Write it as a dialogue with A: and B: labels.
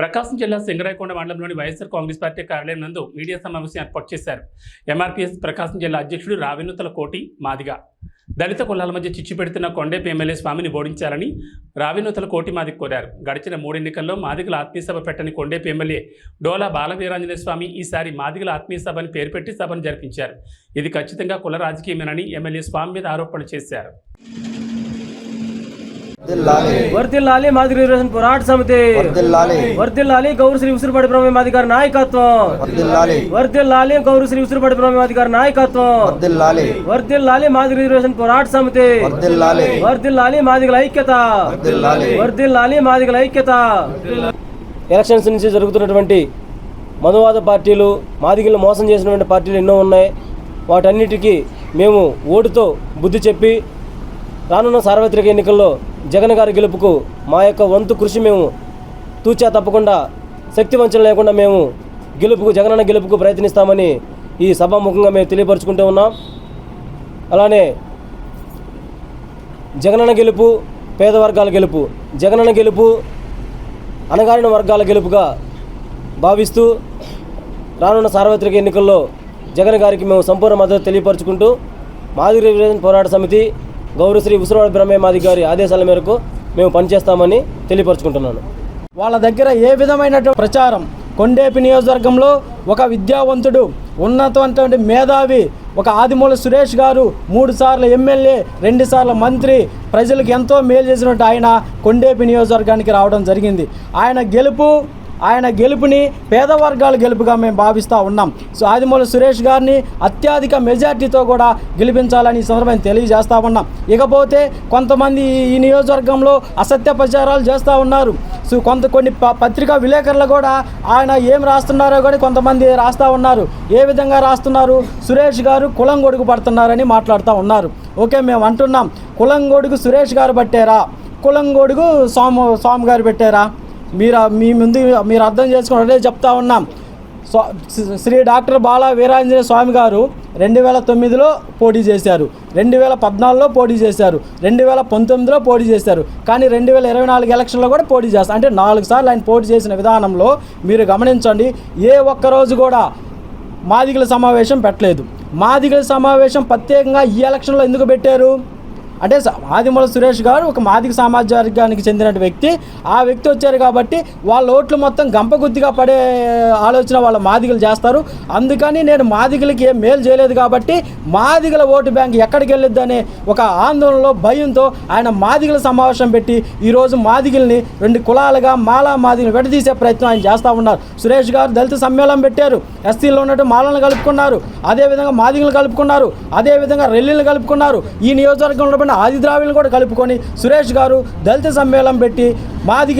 A: ప్రకాశం జిల్లా సింగరాయకొండ మండలంలోని వైఎస్ఆర్ కాంగ్రెస్ పార్టీ కార్యాలయం నందు మీడియా సమావేశం ఏర్పాటు చేశారు. ఎంఆర్పీఎస్ ప్రకాశం జిల్లా అధ్యక్షుడు రావినుతల కోటి మాదిగ. దళిత కులాల మధ్య చిచ్చు పెడుతున్న కొండేపు ఎమ్మెల్యే స్వామిని ఓడించాలని రావినూతల కోటి మాదిగ కోరారు. గడిచిన మూడెన్నికల్లో మాదిగల ఆత్మీయ సభ పెట్టని కొండేపు ఎమ్మెల్యే డోలా బాలవీరాంజనేయ స్వామి ఈసారి మాదిగల ఆత్మీయ సభని పేరు పెట్టి సభను జరిపించారు. ఇది ఖచ్చితంగా కుల రాజకీయమేనని ఎమ్మెల్యే స్వామి మీద ఆరోపణలు చేశారు.
B: వర్దిల్లాలి.
C: మాదిగ రిజర్వేషన్ పోరాట సమితి.
B: వర్దిల్లాలి.
C: వర్దిల్లాలి గౌరు శ్రీ ఉసురుపడి బ్రహ్మమాది గారి నాయకత్వం.
B: వర్దిల్లాలి.
C: వర్దిల్లాలి గౌరు శ్రీ ఉసురుపడి బ్రహ్మమాది గారి నాయకత్వం.
B: వర్దిల్లాలి.
C: మాదిగ రిజర్వేషన్ పోరాట సమితి.
B: వర్దిల్లాలి.
C: మాదిగల ఐక్యత.
B: వర్దిల్లాలి.
C: మాదిగల ఐక్యత. ఎలక్షన్స్ నుంచి జరుగుతున్నటువంటి మనువాద పార్టీలు మాదిగలు మోసం చేసినటువంటి పార్టీలు ఎన్నో ఉన్నాయి. వాటన్నిటికీ మేము ఓటుతో బుద్ధి చెప్పి రానున్న సార్వత్రిక ఎన్నికల్లో జగన్ గారి గెలుపుకు మా యొక్క వంతు కృషి మేము తూచా తప్పకుండా శక్తి వంచన లేకుండా మేము గెలుపుకు జగనన్న గెలుపుకు ప్రయత్నిస్తామని ఈ సభాముఖంగా మేము తెలియపరుచుకుంటూ ఉన్నాం. అలానే జగనన్న గెలుపు పేద వర్గాల గెలుపు జగనన్న గెలుపు అణగారిన వర్గాల గెలుపుగా భావిస్తూ రానున్న సార్వత్రిక ఎన్నికల్లో జగన్ గారికి మేము సంపూర్ణ మద్దతు తెలియపరుచుకుంటూ మాదిరి పోరాట సమితి గౌరవశ్రీ ఉసురవాడ బ్రహ్మే గారి ఆదేశాల మేరకు మేము పనిచేస్తామని తెలియపరుచుకుంటున్నాను.
D: వాళ్ళ దగ్గర ఏ విధమైనటువంటి ప్రచారం? కొండేపి నియోజకవర్గంలో ఒక విద్యావంతుడు ఉన్నతమైనటువంటి మేధావి ఒక ఆదిమూల సురేష్ గారు మూడు సార్లు ఎమ్మెల్యే రెండు సార్లు మంత్రి ప్రజలకు ఎంతో మేలు చేసినట్టు ఆయన కొండేపి నియోజకవర్గానికి రావడం జరిగింది. ఆయన గెలుపు ఆయన గెలుపుని పేద వర్గాల గెలుపుగా మేము భావిస్తూ ఉన్నాం. సో ఆదిమూల సురేష్ గారిని అత్యధిక మెజార్టీతో కూడా గెలిపించాలని ఈ సందర్భంగా ఉన్నాం. ఇకపోతే కొంతమంది ఈ నియోజకవర్గంలో అసత్య ప్రచారాలు చేస్తూ ఉన్నారు. సో కొంత కొన్ని ప- పత్రికా విలేకరులు కూడా ఆయన ఏం రాస్తున్నారో కూడా కొంతమంది రాస్తూ ఉన్నారు. ఏ విధంగా రాస్తున్నారు? సురేష్ గారు కులం గొడుగు పడుతున్నారని మాట్లాడుతూ ఉన్నారు. ఓకే మేము అంటున్నాం. కులం గొడుగు సురేష్ గారు పట్టారా? కులం గొడుగు స్వామి స్వామి గారు పెట్టారా? మీరు మీ ముందు మీరు అర్థం చేసుకుని చెప్తా ఉన్నాం. శ్రీ డాక్టర్ బాలా వీరాంజనేయ స్వామి గారు రెండు వేల తొమ్మిదిలో పోటీ చేశారు. రెండు వేల పద్నాలుగులో పోటీ చేశారు. రెండు వేల పంతొమ్మిదిలో పోటీ చేశారు. కానీ రెండు వేల ఇరవై నాలుగు ఎలక్షన్లో కూడా పోటీ చేస్తారు అంటే నాలుగు సార్లు ఆయన పోటీ చేసిన విధానంలో మీరు గమనించండి ఏ ఒక్క రోజు కూడా మాదిగల సమావేశం పెట్టలేదు. మాదిగల సమావేశం ప్రత్యేకంగా ఈ ఎలక్షన్లో ఎందుకు పెట్టారు? అంటే ఆదిమూల సురేష్ గారు ఒక మాదిక సామాజిక వర్గానికి చెందిన వ్యక్తి. ఆ వ్యక్తి వచ్చారు కాబట్టి వాళ్ళ ఓట్లు మొత్తం గంపగుద్దిగా పడే ఆలోచన వాళ్ళ మాదిగలు చేస్తారు. అందుకని నేను మాదిగలకి ఏం మేలు చేయలేదు కాబట్టి మాదిగల ఓటు బ్యాంక్ ఎక్కడికి వెళ్ళొద్దు అనే ఒక ఆందోళనలో భయంతో ఆయన మాదిగల సమావేశం పెట్టి ఈరోజు మాదిగల్ని రెండు కులాలుగా మాలా మాదిగలు విడదీసే ప్రయత్నం ఆయన చేస్తూ ఉన్నారు. సురేష్ గారు దళిత సమ్మేళనం పెట్టారు. ఎస్సీలో ఉన్నట్టు మాలను కలుపుకున్నారు. అదేవిధంగా మాదిగలు కలుపుకున్నారు. అదేవిధంగా రెల్లీలు కలుపుకున్నారు. ఈ నియోజకవర్గంలో ఆదిద్రావిని ఆది కూడా కలుపుకొని సురేష్ గారు దళిత సమ్మేళనం పెట్టి మాదిగల్ని